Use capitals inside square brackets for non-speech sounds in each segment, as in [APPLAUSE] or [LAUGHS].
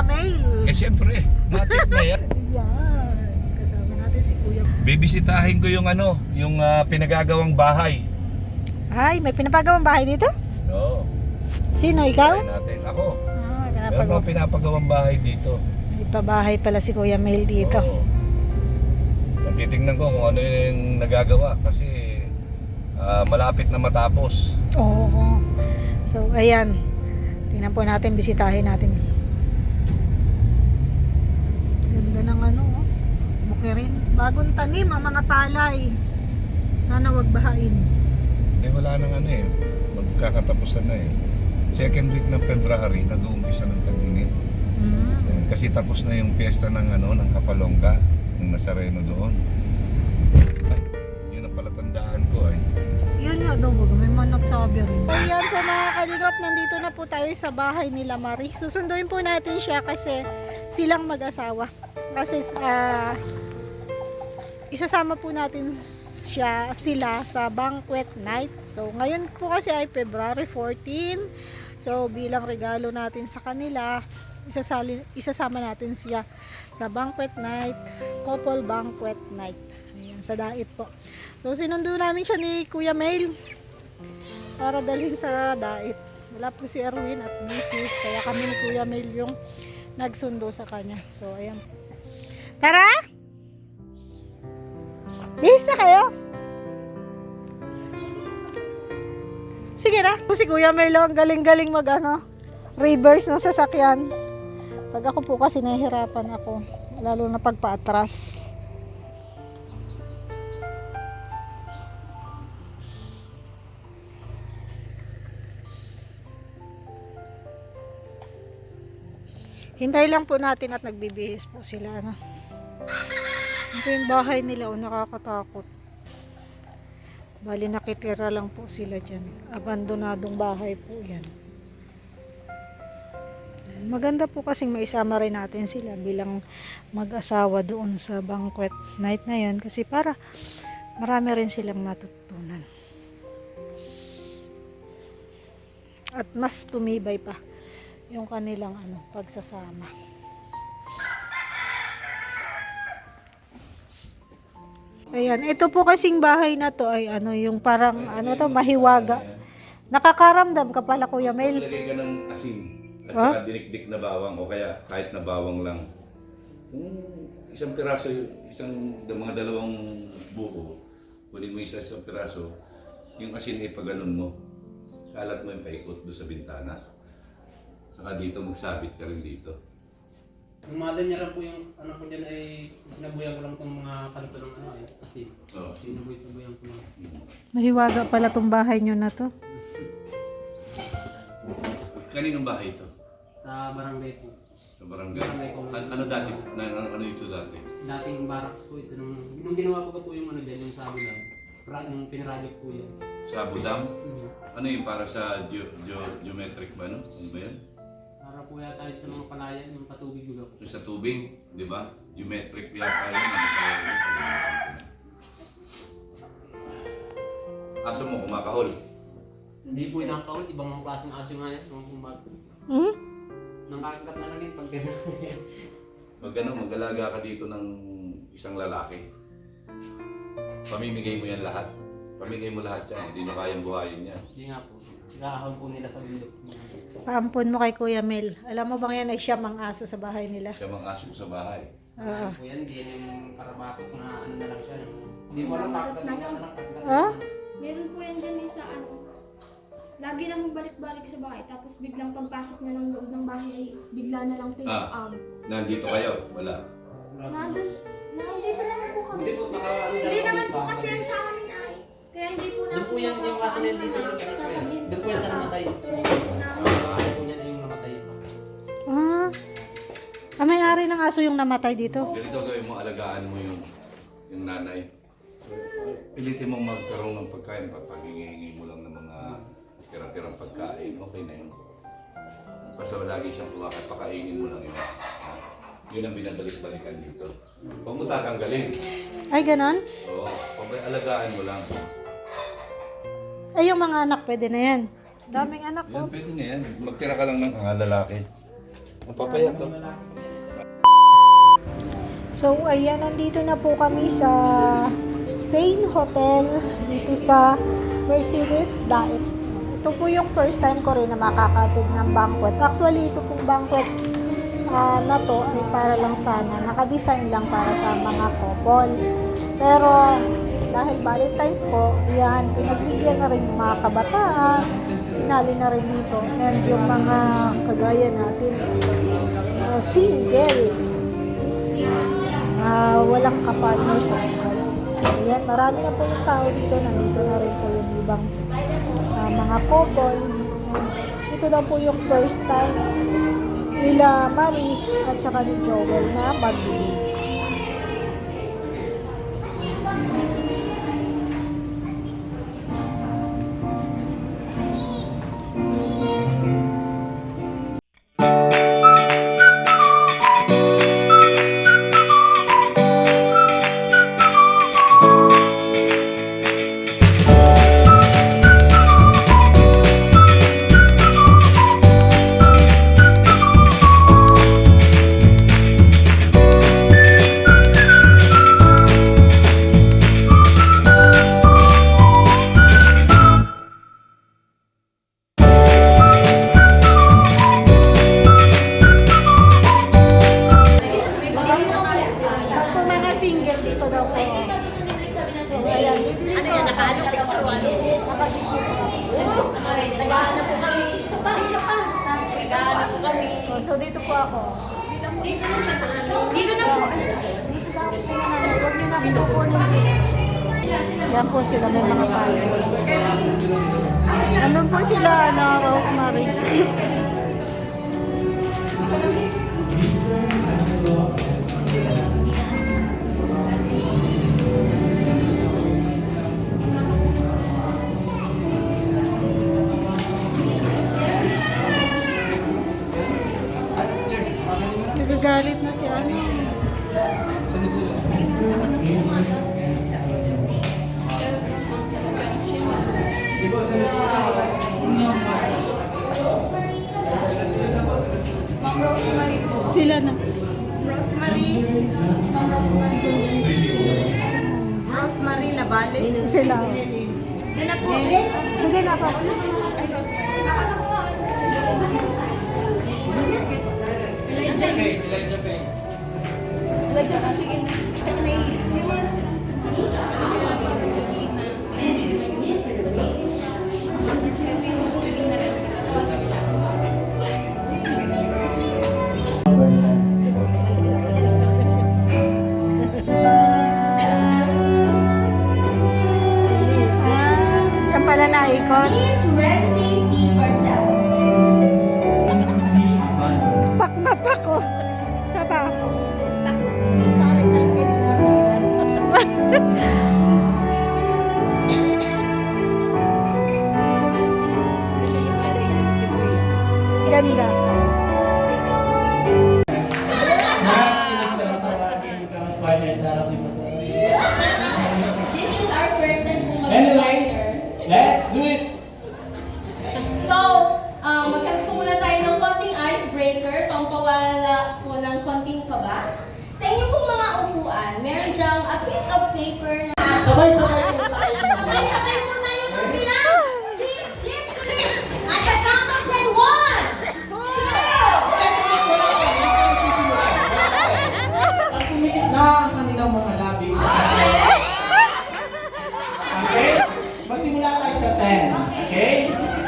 Kuya Mail. Eh siyempre, matik na yan. [LAUGHS] Yan. Kasama natin si Kuya Bibisitahin ko yung ano, yung ah, pinagagawang bahay. Ay, may pinapagawang bahay dito? Oo. Sino, ikaw? Natin. Ako. Ah, Meron pinapagawa. mga pinapagawang bahay dito. May pabahay pala si Kuya Mail dito. Oo. Natitingnan ko kung ano yung nagagawa kasi ah, malapit na matapos. Oo. So, ayan. Tingnan po natin, bisitahin natin. Ganda ng ano, oh. Bukirin. Bagong tanim ang mga palay. Sana wag bahain. Eh wala nang ano eh. Magkakatapusan na eh. Second week ng February, nag-uumpisa ng tag-init. Mm. Ayan, Kasi tapos na yung piyesta ng ano, ng Kapalongga, ng Nazareno doon. Ay, yun ang palatandaan ko ay. Yun nga daw, wag may mga nagsabi rin. Ayan po mga kaligap, nandito na po tayo sa bahay nila Marie. Susunduin po natin siya kasi silang mag-asawa. Kasi ah, isasama po natin siya sila sa banquet night. So ngayon po kasi ay February 14. So bilang regalo natin sa kanila, isasali, isasama natin siya sa banquet night, couple banquet night. Ayan, sa dait po. So sinundo namin siya ni Kuya Mail para dalhin sa dait. Wala po si Erwin at busy, kaya kami ni Kuya Mail yung nagsundo sa kanya. So ayan. Tara! Bihis na kayo? Sige na. Si Kuya Melo, ang galing-galing mag ano, reverse ng sasakyan. Pag ako po kasi nahihirapan ako, lalo na pag paatras. Hintay lang po natin at nagbibihis po sila. Ano. Ito yung bahay nila, oh, nakakatakot. Bali nakitira lang po sila dyan. Abandonadong bahay po yan. Maganda po kasing maisama rin natin sila bilang mag-asawa doon sa banquet night na yan kasi para marami rin silang matutunan. At mas tumibay pa yung kanilang ano, pagsasama. Ayan, ito po kasing bahay na to ay ano, yung parang ano to, mahiwaga. Nakakaramdam ka pala Kuya Mel. Lagay ka ng asin at Ha? saka dinikdik na bawang o kaya kahit na bawang lang. Kung isang piraso, isang mga dalawang buo, kunin mo isa isang piraso, yung asin ay paganon mo. Kalat mo yung paikot doon sa bintana. Saka dito magsabit ka rin dito. Ang mother niya lang po yung ano po dyan ay sinabuyan ko lang itong mga kanto ng ano ay kasi Oo. sinabuy-sabuyan ko lang. Mahiwaga pala tong bahay nyo na to. Kaninong bahay ito? Sa barangay po. Sa barangay? An- ano dati? Na, ano, ano ito dati? Dating barracks po ito nung, nung ginawa ko po yung ano dyan, yung sabi lang. Pra, nung pinradyok po yan. Sa Budam? Mhm. Ano yung para sa geo, geo- geometric ba? No? Ano ba yan? Po yata yun sa mga palayan, yung patubig juga po. Yung sa tubig, di ba? Geometric yata yun. Ano yun? Aso mo, kumakahol. Hindi po inakawal, ibang mga klaseng aso nga yan. Mga kumag. Hmm? Nangkakagat na lang yun pag gano'n. Mag ano, mag-alaga ka dito ng isang lalaki. Pamimigay mo yan lahat. Pamigay mo lahat yan. Hindi na kayang buhayin yan. Hindi nga po. Ikahahon po nila sa bundok. Paampon mo kay Kuya Mel. Alam mo bang yan ay siyam ang aso sa bahay nila? Siya mang aso sa bahay. Oo. Ano po yan, hindi yan yung karabatok na ano na lang siya. Hindi mo alam kakagat na lang. Ah? lang. Meron po yan dyan isa ano. Lagi lang balik-balik sa bahay. Tapos biglang pagpasok na ng loob ng bahay ay bigla na lang Ah. Nandito kayo? Wala. Nandun, nandito naman po kami. Hindi po, naka Hindi lang naman kami po kasi yan sa amin. Kaya hindi po Doon namin po yan, yung kaso na dito. Sasabihin Doon po yan sa namatay. Turuan po namin. Ang bahay po niya na yung namatay. Ah. Ah, may-ari ng aso yung namatay dito. Ganito gawin mo, alagaan mo yung, yung nanay. Pilitin mong magkaroon ng pagkain. Papagingi mo lang ng mga tira-tirang pagkain. Okay na yun. Basta lagi siyang tuwa at pakainin mo lang yun. Yun ang binabalik-balikan dito. Huwag mo tatanggalin. Ay, ganon? Oo. Huwag mo alagaan mo lang. Ay, yung mga anak, pwede na yan. Daming anak Yan, ko. pwede na yan. Magtira ka lang ng ah, lalaki. Ang papayat to. So, ayan, nandito na po kami sa Sane Hotel dito sa Mercedes Daet. Ito po yung first time ko rin na makakatid ng banquet. Actually, ito pong banquet ah, na to ay para lang sana, nakadesign lang para sa mga couple. Pero dahil Valentine's po, yan, pinagbigyan na rin yung mga kabataan, sinali na rin dito. And yung mga kagaya natin, ah, single, ah walang kapartner sa buhay. So, yan, marami na po yung tao dito. Nandito na rin po yung ibang ah, mga couple. Yan. Ito daw po yung first time nila Marie at saka ni Joel na magbili. Andun po sila, ano, Rosemary. Nagagalit na si ano. Sila na. Rosemary. Rosemary Labale. Sila. Doon na po. Sige na po. Ah, Uganda.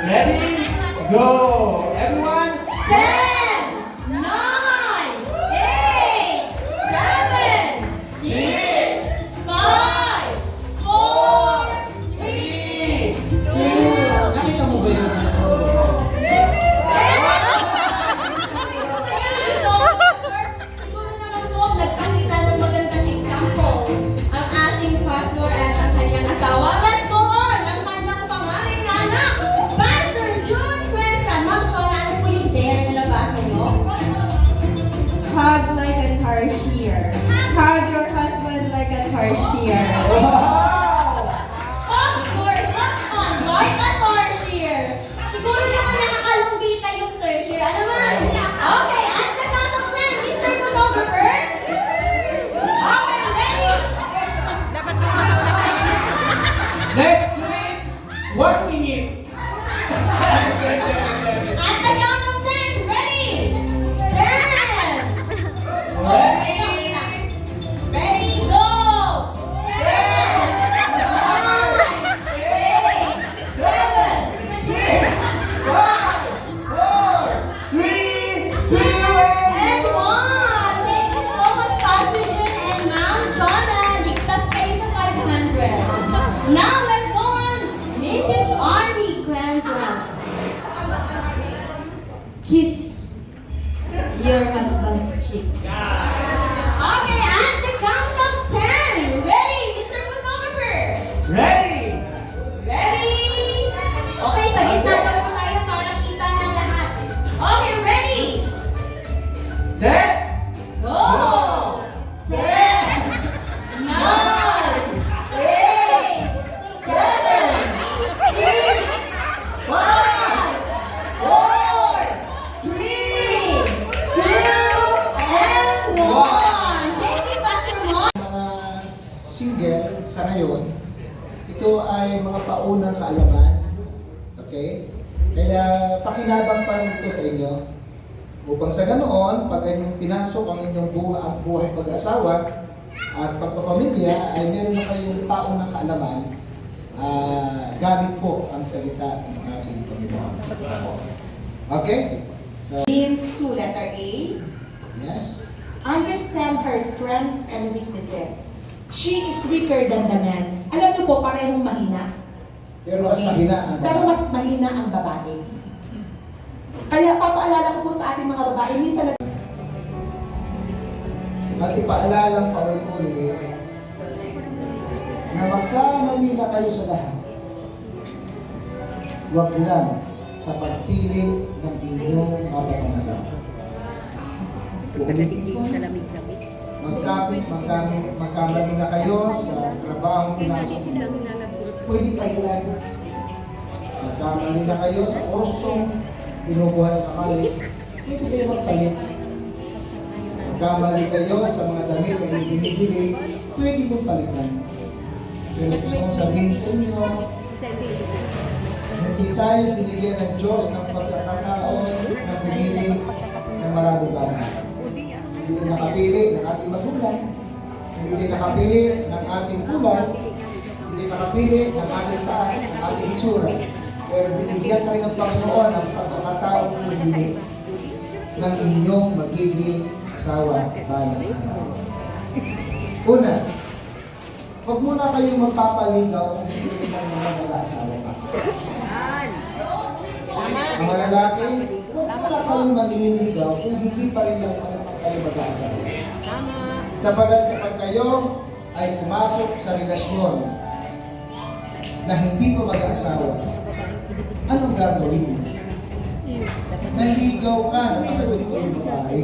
Ready? Go! Everyone? Siguro na que Kaya pakinabang pa rin ito sa inyo. Upang sa ganoon, pag inyong pinasok ang inyong buhay, ang buhay pag-asawa at pagpapamilya, ay meron na kayong taong ng kaalaman ah, gamit po ang salita ng ating Panginoon. Okay? So, Means to letter A. yes. Understand her strength and weaknesses. She is weaker than the man. Alam niyo po, parehong mahina. Pero mas mahina ang Pero mas mahina ang babae. Kaya papaalala ko po sa ating mga babae, minsan na At ipaalala pa ulit-ulit na magkamali na kayo sa lahat. Huwag lang sa pagpili ng inyong mapapangasawa. Magkapit, magkamali, magkamali na kayo sa trabaho pinasok mo. Pwede pa ilan. Magkamali na kayo sa kursong kinukuha ng sa college. Pwede kayo magpalit. Magkamali kayo sa mga damit na binibili, pwede mong palitan. Pero gusto kong sabihin sa inyo, hindi tayo binigyan ng Diyos ng pagkakataon na pumili ng maraming bagay. Hindi din nakapili ng ating magulang, hindi din nakapili ng ating kulay, hindi nakapili ng ating taas, ng ating itsura. Pero binigyan tayo ng Panginoon ng pagkakataon na pumili ng inyong magiging asawa balang araw. Una, huwag muna kayong magpapaligaw kung hindi naman mga mag-aasawa pa. Mga lalaki, huwag muna kayong manliligaw kung hindi pa rin lang naman kayo mag-aasawa. Sapagat kapag kayo ay pumasok sa relasyon na hindi pa mag-aasawa, anong gagawin niyo? Naligaw ka na ko yung babae.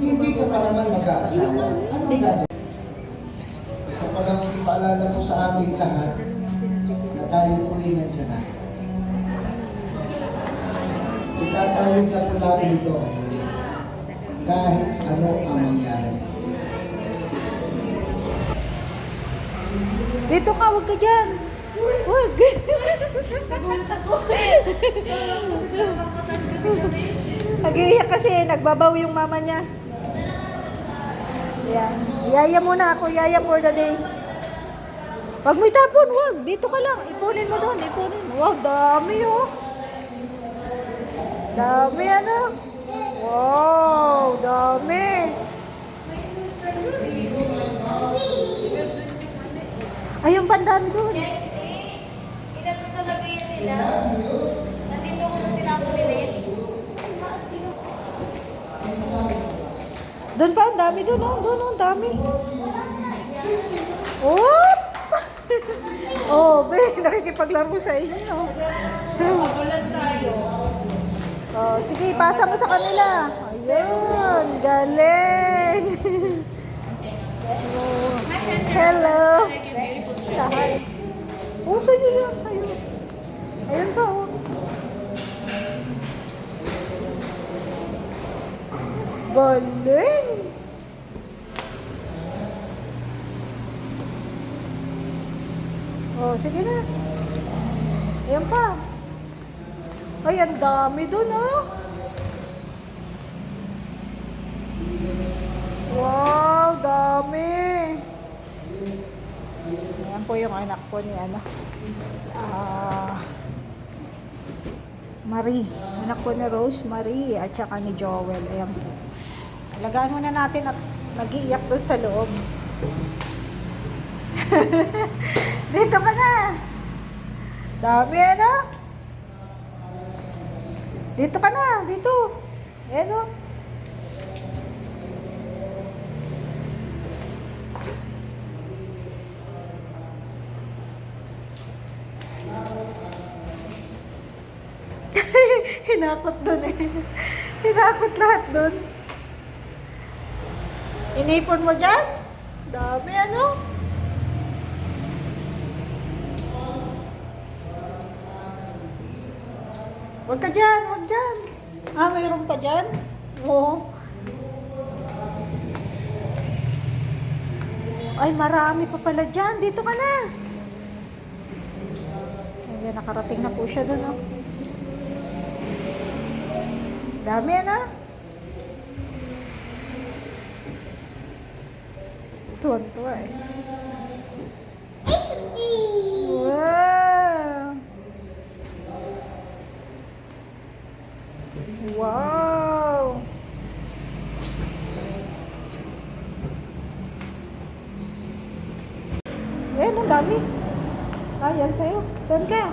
Hindi ka pa naman mag-aasawa. Anong gagawin? Gusto ko lang ipaalala po sa ating lahat na tayo po ay nandiyan na. Itatawid na po namin ito kahit ano ang mangyari. Dito ka, huwag ka dyan. Huwag. Nag-iiyak kasi, nagbabaw yung mama niya. Yan. Yaya muna ako, yaya for the day. Wag mo itapon, wag. Dito ka lang. Ipunin mo doon, ipunin. Wow, dami oh. Dami ano. Wow, dami. Ayun pa, ang dami doon. Nila. Nandito ko nung tinapon nila yun. Doon pa, ang dami doon, oh. Doon, oh, ang dami. Oh! [LAUGHS] oh, be, nakikipaglaro sa inyo. Pagulan tayo. Oh, sige, pasa mo sa kanila. Ayun, galing. [LAUGHS] Oh, Hello. Hi. Oh, sa'yo yan, sa'yo. Ayun pa, oh. Galing. Oh, sige na. Ayan pa. Ay, ang dami dun, oh. Wow, dami. Ayan po yung anak po ni ano. Ah, Marie. Anak po ni Rose Marie at saka ni Joel. Ayan po. Alagaan muna natin at nag-iiyak doon sa loob. [LAUGHS] Dito ka na. Dami ano? Dito ka na, dito. Ayan o. Hinakot doon eh. Hinakot lahat doon. Inipon mo dyan? Dami ano? Huwag ka dyan, huwag dyan. Ah, mayroon pa dyan? Oo. Ay, marami pa pala dyan. Dito ka na. Yan, nakarating na po siya dun, oh. Dami, ano? Tuwan-tuwa, eh. Wow! Wow! Eh, ang dami. Ah, sa'yo. Saan ka?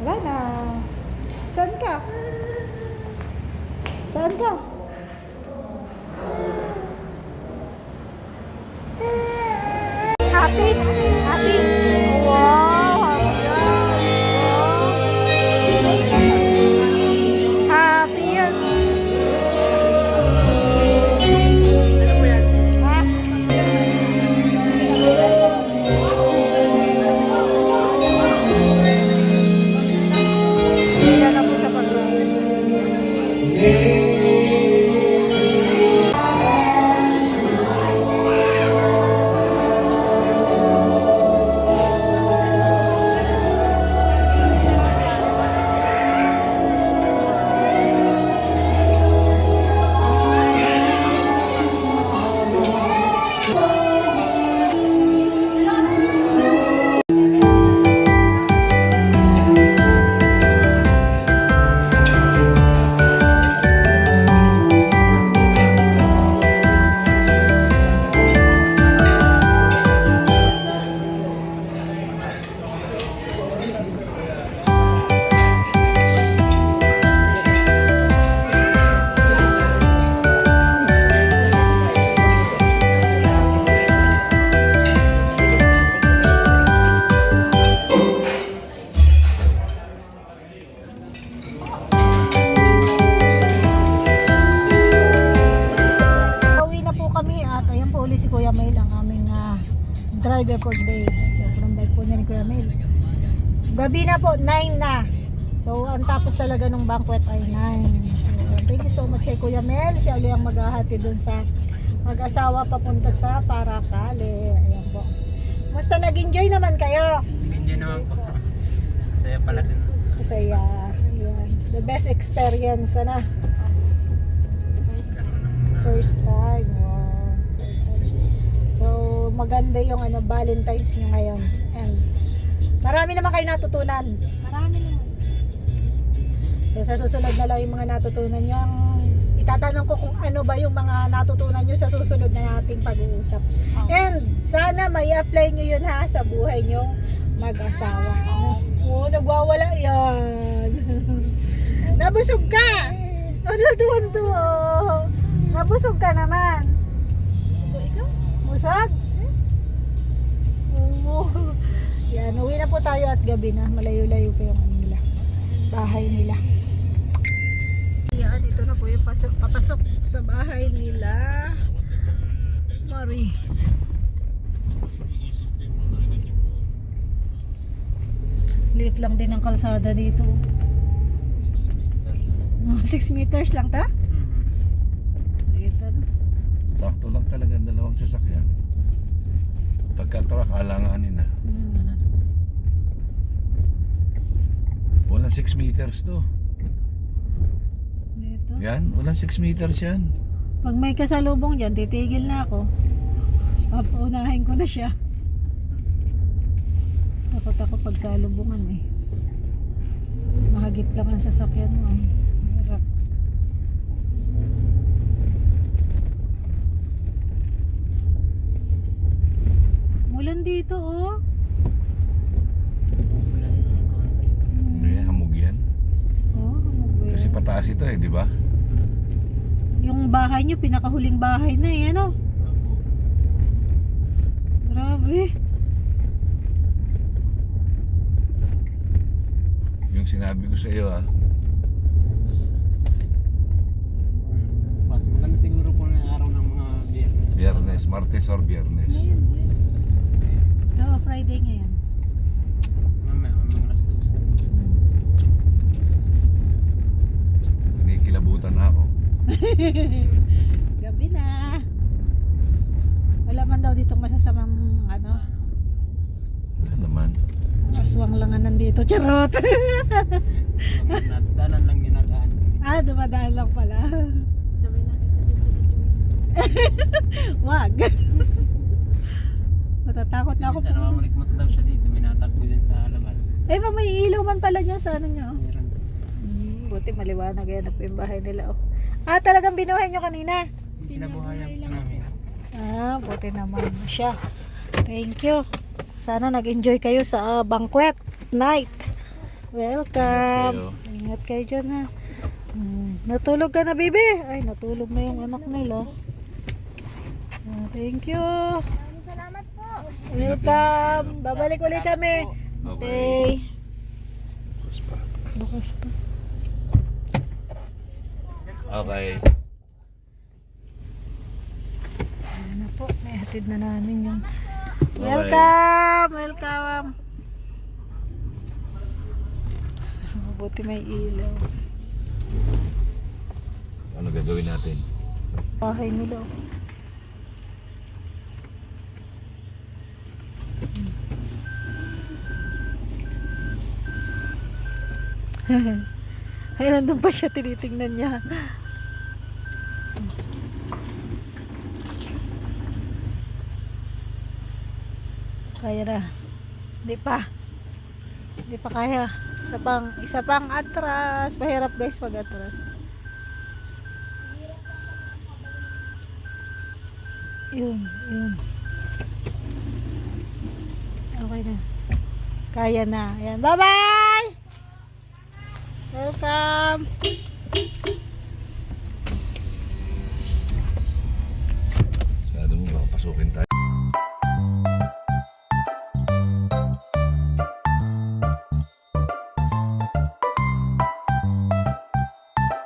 Wala na. Saan ka? Saan ka? Happy? Maghahati dun sa mag-asawa papunta sa Paracale. Ayan po. Musta nag-enjoy naman kayo? Enjoy naman po. Saya pala din. Masaya. Ayan. The best experience na. First First time. Wow. First time. So, maganda yung ano, Valentine's nyo ngayon. And marami naman kayo natutunan. Marami naman. So, sa susunod na lang yung mga natutunan nyo. Ang itatanong ko kung ano ba yung mga natutunan nyo sa susunod na nating pag-uusap. And sana may apply nyo yun ha sa buhay nyo mag-asawa. Oo, nagwawala yan. [LAUGHS] Nabusog ka! Ano tuwan to? Nabusog ka naman. Busog? Oo. Yan, uwi na po tayo at gabi na. Malayo-layo pa yung ano nila. Bahay nila. Yan, ito na po yung pasok, papasok sa bahay nila. Mari. Liit lang din ang kalsada dito. [LAUGHS] 6 meters lang ta? Liit ano? Sakto lang talaga ang dalawang sasakyan. Pagka-truck, alanganin na. Hmm. Walang 6 meters to. Yan, walang 6 meters yan. Pag may kasalubong dyan, titigil na ako. Papaunahin ko na siya. Takot ako pag salubungan eh. Mahagip lang ang sasakyan mo eh. Hirap. Mulan dito oh. Hindi, hamog yan. Oh, ano ba Kasi pataas ito eh, di ba? Bahay nyo, pinakahuling bahay na eh, ano? Grabe. Yung sinabi ko sa iyo ah. Mas maganda siguro po na araw ng mga biyernes. Biyernes, Martes or Biyernes. Oh, Friday ngayon. Mamaya, mga alas 12. Kinikilabutan na ako. [LAUGHS] Gabi na. Wala man daw ditong masasamang ano. Ano naman? Aswang lang ang nandito. Charot. Danan lang ginadaan. [LAUGHS] ah, dumadaan lang pala. Sabay nakita din sa video yung [LAUGHS] aswang. Wag. Natatakot na ako Minsan namamalikmot daw siya dito. May natakbo dyan sa labas. Eh, may ilaw man pala dyan sa ano nyo. Meron. Hmm, buti maliwanag yan na po yung bahay nila. Oh. Ah, talagang binuhay nyo kanina? Kinabuhayan po namin. Ah, buti naman siya. Thank you. Sana nag-enjoy kayo sa ah, banquet night. Welcome. Ingat kayo dyan ha. Hmm, natulog ka na, baby? Ay, natulog na yung anak nila. Ah, thank you. Salamat po. Welcome. Babalik ulit kami. Okay. Bukas pa. Bukas pa. Okay. Ayan na po. May hatid na namin yung... Okay. Welcome! Welcome! [LAUGHS] Mabuti may ilaw. Ano gagawin natin? Bahay nila. [LAUGHS] Ay, nandun pa siya, tinitingnan niya. Kaya na. Hindi pa. Hindi pa kaya. Isa pang, isa pang atras. Mahirap guys pag atras. Yun, yun. Okay na. Kaya na. Ayan. Bye-bye! Welcome!